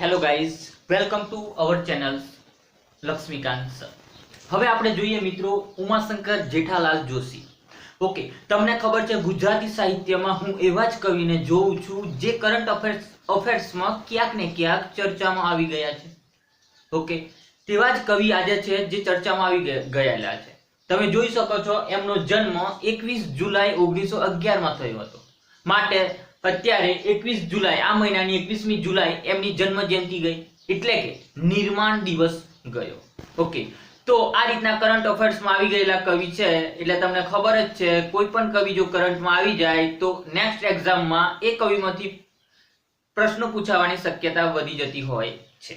Hello guys welcome to our channel Laxmikant sir હવે આપણે જોઈએ, મિત્રો, ઉમાશંકર જેઠાલાલ જોશી. ઓકે તમને ખબર છે, ગુજરાતી સાહિત્યમાં હું એવા જ કવિને જોઉં છું, જે કરંટ અફેર્સ અફેર્સમાં ક્યાંક ને ક્યાંક ચર્ચામાં આવી ગયા છે. ઓકે તેવા જ કવિ આજે છે, જે ચર્ચામાં આવી ગયેલા છે. તમે જોઈ શકો છો, એમનો જન્મ એકવીસ જુલાઈ ઓગણીસો અગિયારમાં થયો હતો. માટે અત્યારે એકવીસ જુલાઈ, આ મહિનાની એકવીસમી જુલાઈ એમની જન્મ જયંતિ ગઈ. એટલે કે નિર્માણ દિવસ ગયો. ઓકે. તો આ રીતના કરંટ અફેર્સમાં આવી ગયેલા કવિ છે, એટલે તમને ખબર જ છે, કોઈ પણ કવિ જો કરંટમાં આવી જાય, તો નેક્સ્ટ એક્ઝામમાં એ કવિમાંથી પ્રશ્નો પૂછાવાની શક્યતા વધી જતી હોય છે.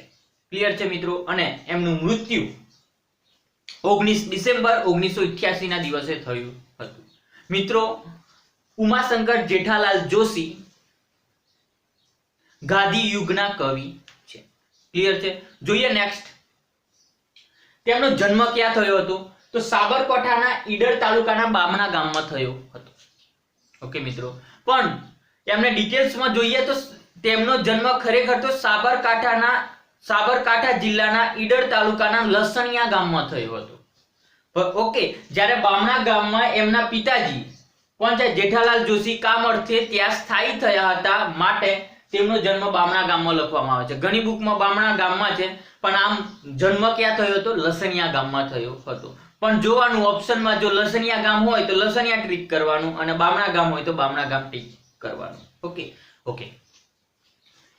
ક્લિયર છે મિત્રો? અને એમનું મૃત્યુ ઓગણીસ ડિસેમ્બર ઓગણીસો ના દિવસે થયું હતું. મિત્રો ઉમાશંકર જેઠાલાલ જોશી ગાદી યુગના કવિ છે. ક્લિયર છે? જોઈએ નેક્સ્ટ તેમનો જન્મ ક્યાં થયો હતો? તો સાબરકાંઠાના ઈડર તાલુકાના બામણા ગામમાં થયો હતો. ઓકે મિત્રો. પણ એમને ડિટેલ્સમાં જોઈએ તો તેમનો જન્મ ખરેખર તો સાબરકાંઠાના, સાબરકાંઠા જિલ્લાના ઈડર તાલુકાના લસણિયા ગામમાં થયો હતો. ઓકે જ્યારે બામણા ગામમાં એમના પિતાજી કોણ છે? જેઠાલાલ જોશી કામ અર્થે ત્યાં સ્થાયી થયા હતા માટે તેમનો જન્મ બામણા ગામમાં લખવામાં આવે છે. ઘણી બુકમાં બામણા ગામમાં છે, પણ આમ જન્મ ક્યાં થયો હતો લસણિયા ગામમાં થયો હતો. પણ જોવાનું ઓપ્શનમાં જો લસણિયા ગામ હોય તો લસણિયા ટ્રીક કરવાનું અને બામણા ગામ હોય તો બામણા ગામ ટ્રીક કરવાનું. ઓકે ઓકે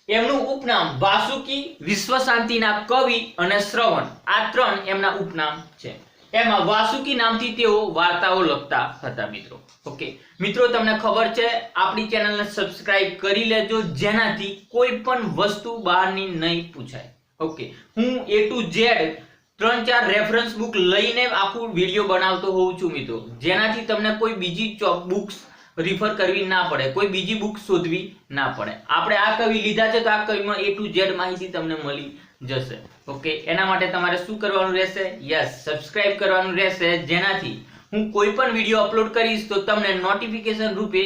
એમનું ઉપનામ વાસુકી વિશ્વ શાંતિના કવિ અને શ્રવણ. આ ત્રણ એમના ઉપનામ છે. એમાં વાસુકી નામથી તેઓ વાર્તાઓ લખતા હતા મિત્રો. ઓકે. મિત્રો, તમને ખબર છે, આપણી ચેનલને સબસ્ક્રાઇબ કરી લેજો, જેનાથી કોઈ પણ વસ્તુ બહારની નહીં પૂછાય. ઓકે. હું એ ટુ ઝેડ ત્રણ ચાર રેફરન્સ બુક લઈને આખું વીડિયો બનાવતો હોઉં છું મિત્રો. જેનાથી તમને કોઈ બીજી બુક્સ રિફર કરવી ના પડે, કોઈ બીજી બુક શોધવી ના પડે. આપણે આ કવિ લીધા છે, તો આ કવિમાં એ ટુ ઝેડ માહિતી તમને મળી જશે. ઓકે, એના માટે તમારે શું કરવાનું રહેશે? યસ સબસ્ક્રાઇબ કરવાનું રહેશે. જેનાથી હું કોઈ પણ વીડિયો અપલોડ કરીશ તો તમને નોટિફિકેશન રૂપે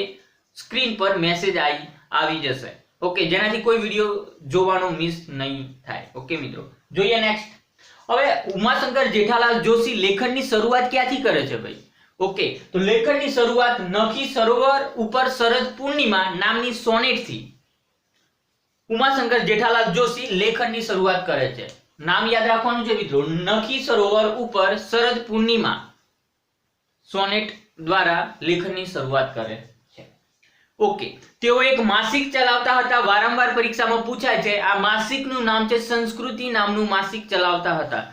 સ્ક્રીન પર મેસેજ આવી આવી જશે. ઓકે, જેનાથી કોઈ વીડિયો જોવાનો મિસ નહીં થાય. ઓકે, મિત્રો? જોઈએ નેક્સ્ટ હવે ઉમાશંકર જેઠાલાલ જોશી લેખનની શરૂઆત ક્યાંથી કરે છે ભાઈ? ઓકે, તો લેખનની શરૂઆત નખી સરોવર ઉપર શરદ પૂર્ણિમા નામની સોનેટથી ઉમાશંકર જેઠાલાલ જોશી લેખનની શરૂઆત કરે છે. નામ યાદ રાખવાનું છે મિત્રો. નખી સરોવર ઉપર શરદ પૂર્ણિમા સોનેટ દ્વારા લેખનની શરૂઆત કરે છે. ઓકે. તેઓ એક માસિક ચલાવતા હતા. વારંવાર પરીક્ષામાં પૂછાય છે, આ માસિકનું નામ છે? સંસ્કૃતિ નામનું માસિક ચલાવતા હતા.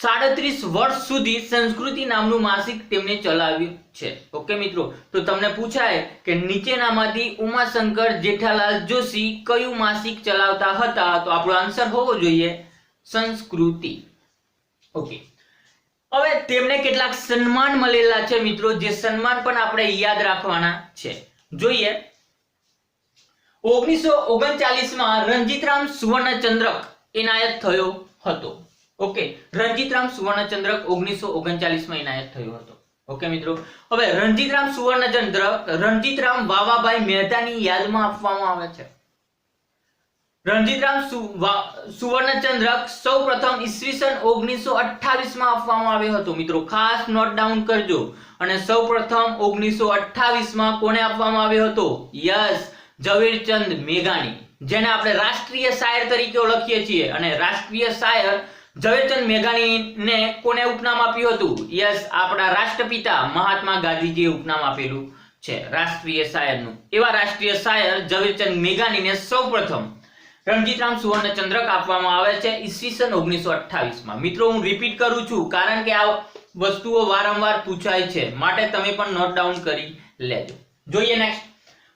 સાડત્રીસ વર્ષ સુધી સંસ્કૃતિ નામનું માસિક તેમણે ચલાવ્યું છે. ઓકે મિત્રો, તો તમને પૂછાય કે નીચેનામાંથી ઉમાશંકર જેઠાલાલ જોશી કયું માસિક ચલાવતા હતા? તો આપણો આન્સર હોવો જોઈએ સંસ્કૃતિ. ઓકે. હવે તેમને કેટલાક સન્માન મળેલા છે મિત્રો, જે સન્માન પણ આપણે યાદ રાખવાના છે. જોઈએ. ઓગણીસો ઓગણચાલીસમાં રણજીતરામ સુવર્ણચંદ્રક એનાયત થયો હતો. ઓકે, રણજીતરામ સુવર્ણચંદ્રક ઓગણીસો ઓગણચાલીસમાં એનાયત થયો હતો. ઓકે, મિત્રો? હવે રણજીતરામ સુવર્ણચંદ્રક, રણજીતરામ વાવાભાઈ મહેતાની યાદમાં આપવામાં આવે છે. રણજીતરામ સુવર્ણચંદ્રક સૌ ઈસવીસન ઓગણીસો અઠ્ઠાવીસમાં આપવામાં આવ્યો હતો. મિત્રો, ખાસ નોટ ડાઉન કરજો. અને સૌ પ્રથમ ઓગણીસો અઠ્ઠાવીસમાં કોને આપવામાં આવ્યો હતો? યસ, ઝવેરચંદ મેઘાણી. જેને આપણે રાષ્ટ્રીય શાયર તરીકે ઓળખીએ છીએ. અને રાષ્ટ્રીય શાયર ઝવેરચંદ મેઘાણીને કોને ઉપનામ આપ્યું હતું? યસ, આપણા રાષ્ટ્રપિતા મહાત્મા ગાંધીજીએ ઉપનામ આપેલું છે, રાષ્ટ્રીય શાયરનું એવા રાષ્ટ્રીય શાયર ઝવેરચંદ મેઘાણીને સૌપ્રથમ રણજીતરામ સુવર્ણ ચંદ્રક આપવામાં આવે છે ઈસવીસન ઓગણીસો અઠ્ઠાવીસમાં. મિત્રો, હું રિપીટ કરું છું, કારણ કે આ વસ્તુઓ વારંવાર પૂછાય છે. માટે તમે પણ નોટ ડાઉન કરી લેજો. જોઈએ નેક્સ્ટ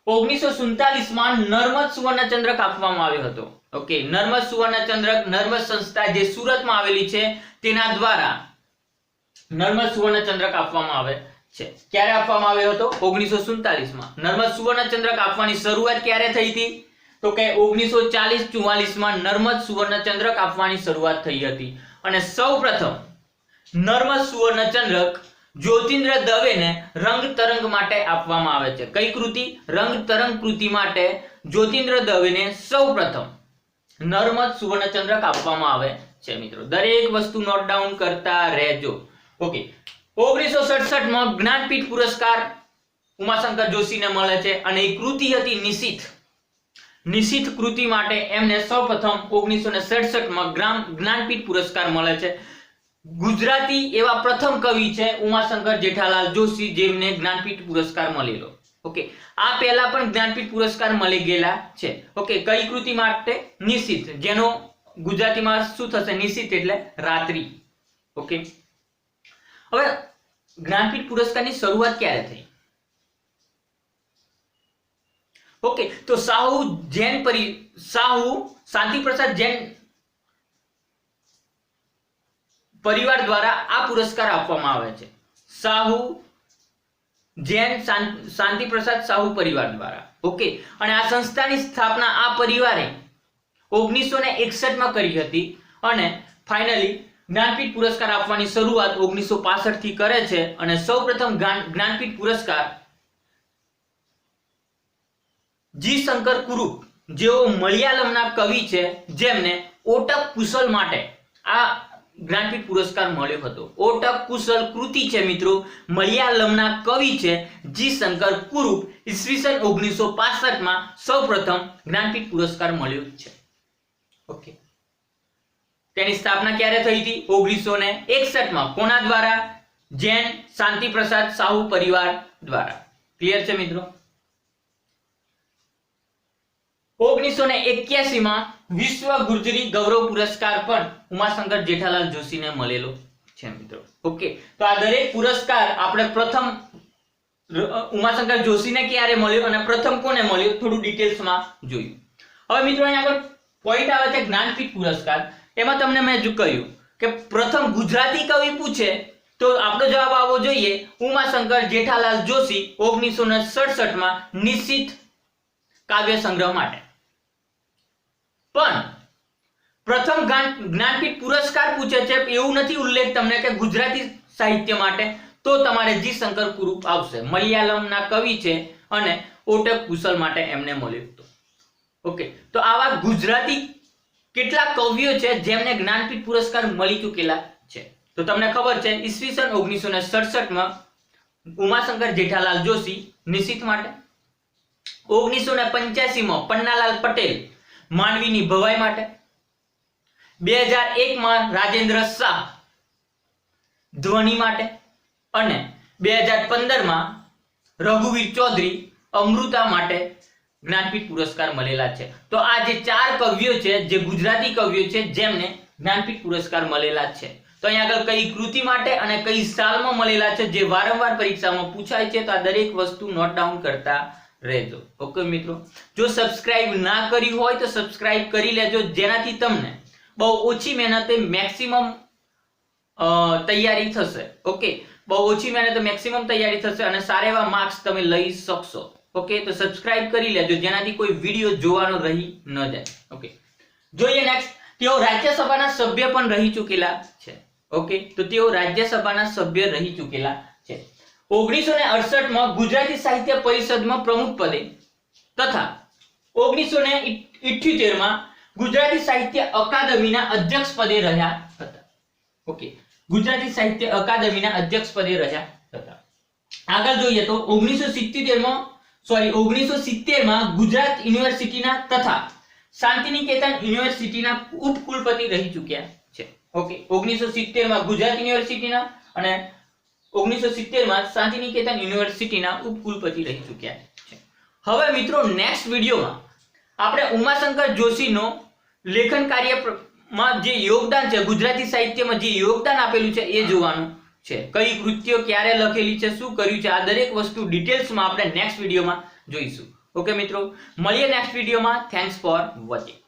ઓગણીસો સુડતાલીસમાં નર્મદ સુવર્ણચંદ્રક આપવામાં આવ્યો હતો. ઓકે, નર્મદ સુવર્ણચંદ્રક, નર્મદ સંસ્થા જે સુરતમાં આવેલી છે, તેના દ્વારા નર્મદ સુવર્ણચંદ્રક આપવામાં આવે છે. ક્યારે આપવામાં આવ્યો હતો? ઓગણીસો સુડતાલીસમાં નર્મદ સુવર્ણચંદ્રક આપવાની શરૂઆત ક્યારે થઈ હતી? તો કે ઓગણીસો ચાલીસ ચુમ્માલીસમાં નર્મદ સુવર્ણચંદ્રક આપવાની શરૂઆત થઈ હતી. અને સૌ પ્રથમ નર્મદ સુવર્ણચંદ્રક જ્યોતિન્દ્ર દવેને રંગ તરંગ માટે આપવામાં આવે છે. કઈ કૃતિ? રંગ તરંગ કૃતિ માટે જ્યોતિન્દ્ર દવેને સૌ પ્રથમ નર્મદ સુવર્ણચંદ્રક આપવામાં આવે છે મિત્રો. દરેક વસ્તુ નોટ ડાઉન કરતા રહેજો. ઓકે ઓગણીસો સડસઠમાં જ્ઞાનપીઠ પુરસ્કાર ઉમાશંકર જોશીને મળે છે અને એ કૃતિ હતી નિશિત. નિશિત કૃતિ માટે એમને સૌપ્રથમ ઓગણીસો ને સડસઠમાં જ્ઞાનપીઠ પુરસ્કાર મળે છે. ગુજરાતી એવા પ્રથમ કવિ છે ઉમાશંકર જેઠાલાલ જોશી, જેમને જ્ઞાનપીઠ પુરસ્કાર મળેલો. ઓકે, આ પહેલા પણ જ્ઞાનપીઠ પુરસ્કાર મળી ગયેલા છે. ઓકે, કઈ કૃતિ માટે? નિશ્ચિત જેનો ગુજરાતીમાં શું થશે? નિશ્ચિત એટલે રાત્રિ. ઓકે, હવે જ્ઞાનપીઠ પુરસ્કારની શરૂઆત ક્યારે થઈ? ઓકે, તો સાહુ જૈન પરિ, સાહુ શાંતિ પ્રસાદ જૈન પરિવાર દ્વારા આ પુરસ્કાર આપવામાં આવે છે. સાહુ, જૈન શાંતિ પ્રસાદ સાહુ પરિવાર દ્વારા. ઓકે? અને આ સંસ્થાની સ્થાપના આ પરિવારે ઓગણીસો ને એકસઠમાં કરી હતી અને ફાઇનલી જ્ઞાનપીઠ પુરસ્કાર આપવાની શરૂઆત ઓગણીસો પાસઠથી કરે છે અને સૌપ્રથમ જ્ઞાન- જ્ઞાનપીઠ પુરસ્કાર જી શંકર કુરુપ, જેઓ મલયાલમના કવિ છે, જેમને ઓટક કુશલ માટે આ જ્ઞાનપીઠ પુરસ્કાર મળ્યો હતો. ઓટક કુશલ કૃતિ છે મિત્રો. મલયાલમના કવિ છે જી શંકર કુરુપ. ઈસવીસન ઓગણીસો માં સૌપ્રથમ જ્ઞાનપીઠ પુરસ્કાર મળ્યો છે. ઓકે તેની સ્થાપના ક્યારે થઈ હતી? ઓગણીસો ને એકસઠમાં. કોના દ્વારા? જૈન શાંતિ પ્રસાદ સાહુ પરિવાર દ્વારા. ક્લિયર છે મિત્રો? ઓગણીસો ને એક્યાસી માં વિશ્વ ગુર્જરી ગૌરવ પુરસ્કાર પણ ઉમાશંકર જેઠાલાલ જોશીને મળેલો છે મિત્રો. ઓકે, તો આ દરેક પુરસ્કાર આપણે પ્રથમ ઉમાશંકર જોશીને ક્યારે મળ્યો અને પ્રથમ કોને મળ્યો થોડું ડિટેલ્સમાં જોયું. હવે મિત્રો અહીંયા આગળ પોઈન્ટ આવે છે જ્ઞાનપીઠ પુરસ્કાર. એમાં તમને મેં જો કહ્યું કે પ્રથમ ગુજરાતી કવિ પૂછે તો આપણો જવાબ આવવો જોઈએ ઉમાશંકર જેઠાલાલ જોશી ઓગણીસો ને સડસઠમાં નિશ્ચિત કાવ્ય સંગ્રહ માટે. પણ પ્રથમ જ્ઞાનપીઠ પુરસ્કાર પૂછે છે, એવું નથી ઉલ્લેખ તમને કે ગુજરાતી સાહિત્ય માટે, તો તમારે જી શંકર કુરુપ આવશે. મલયાલમના કવિ છે અને ઓટક કુશલ માટે એમને મળ્યું હતું. ઓકે, તો આવા ગુજરાતી કેટલા કવિઓ છે જેમને જ્ઞાનપીઠ પુરસ્કાર મળી ચૂકેલા છે. તો તમને ખબર છે, ઈસવીસન ઓગણીસો ને સડસઠમાં ઉમાશંકર જેઠાલાલ જોશી નિશિત માટે. ઓગણીસો ને પંચ્યાસીમાં પન્નાલાલ પટેલ માંડવીની ભવાઈ માટે. બે હજાર એકમાં રાજેન્દ્ર શાહ ધ્વનિ માટે અને બે હજાર પંદરમાં રઘુવીર ચૌધરી અમૃતા માટે જ્ઞાનપીઠ પુરસ્કાર મળેલા છે. તો આ જે ચાર કવિઓ છે, જે ગુજરાતી કવિઓ છે, જેમને જ્ઞાનપીઠ પુરસ્કાર મળેલા છે. તો અહીંયા આગળ કઈ કૃતિ માટે અને કઈ સાલમાં મળેલા છે, જે વારંવાર પરીક્ષામાં પૂછાય છે, તો આ દરેક વસ્તુ નોટ ડાઉન કરતા રહેજો. ઓકે મિત્રો? જો સબસ્ક્રાઇબ ના કરી હોય તો સબસ્ક્રાઇબ કરી લેજો, જેનાથી તમને બહુ ઓછી મહેનતે મેક્સિમમ તૈયારી થશે. ઓકે? બહુ ઓછી મહેનતે મેક્સિમમ તૈયારી થશે અને સારા એવા માર્ક્સ તમે લઈ શકશો. ઓકે? તો સબસ્ક્રાઇબ કરી લેજો, જેનાથી કોઈ વીડિયો જોવાનો રહી ન જાય. ઓકે? જોઈએ નેક્સ્ટ તેઓ રાજ્યસભાના સભ્ય પણ રહી ચૂકેલા છે. ઓકે? તો તેઓ રાજ્યસભાના સભ્ય રહી ચૂકેલા ઓગણીસો ને અડસઠમાં ગુજરાતી સાહિત્ય પરિષદમાં પ્રમુખ પદે તથા ઓગણીસો ને ઇઠ્યોતેરમાં ગુજરાતી સાહિત્ય અકાદમીના અધ્યક્ષ પદે રહ્યા હતા. ઓકે, ગુજરાતી સાહિત્ય અકાદમીના અધ્યક્ષ પદે રહ્યા હતા. આગળ જોઈએ તો ઓગણીસો સિત્તેરમાં સોરી ઓગણીસો સિત્તેરમાં ગુજરાત યુનિવર્સિટીના તથા શાંતિનિકેતન યુનિવર્સિટીના ઉપકુલપતિ રહી ચૂક્યા છે. ઓકે, ઓગણીસો સિત્તેરમાં ગુજરાત યુનિવર્સિટીના અને ઓગણીસો સિત્તેરમાં શાંતિનિકેતન યુનિવર્સિટીના ઉપકુલપતિ રહી ચૂક્યા હવે મિત્રો નેક્સ્ટ વિડીયોમાં આપણે ઉમાશંકર જોશીનો લેખન કાર્યમાં જે યોગદાન છે, ગુજરાતી સાહિત્યમાં જે યોગદાન આપેલું છે, એ જોવાનું છે. કઈ કૃત્યો ક્યારે લખેલી છે, શું કર્યું છે, આ દરેક વસ્તુ ડિટેલ્સમાં આપણે નેક્સ્ટ વિડીયોમાં જોઈશું. ઓકે મિત્રો, મળીએ નેક્સ્ટ વિડીયોમાં થેન્ક્સ ફોર વોચિંગ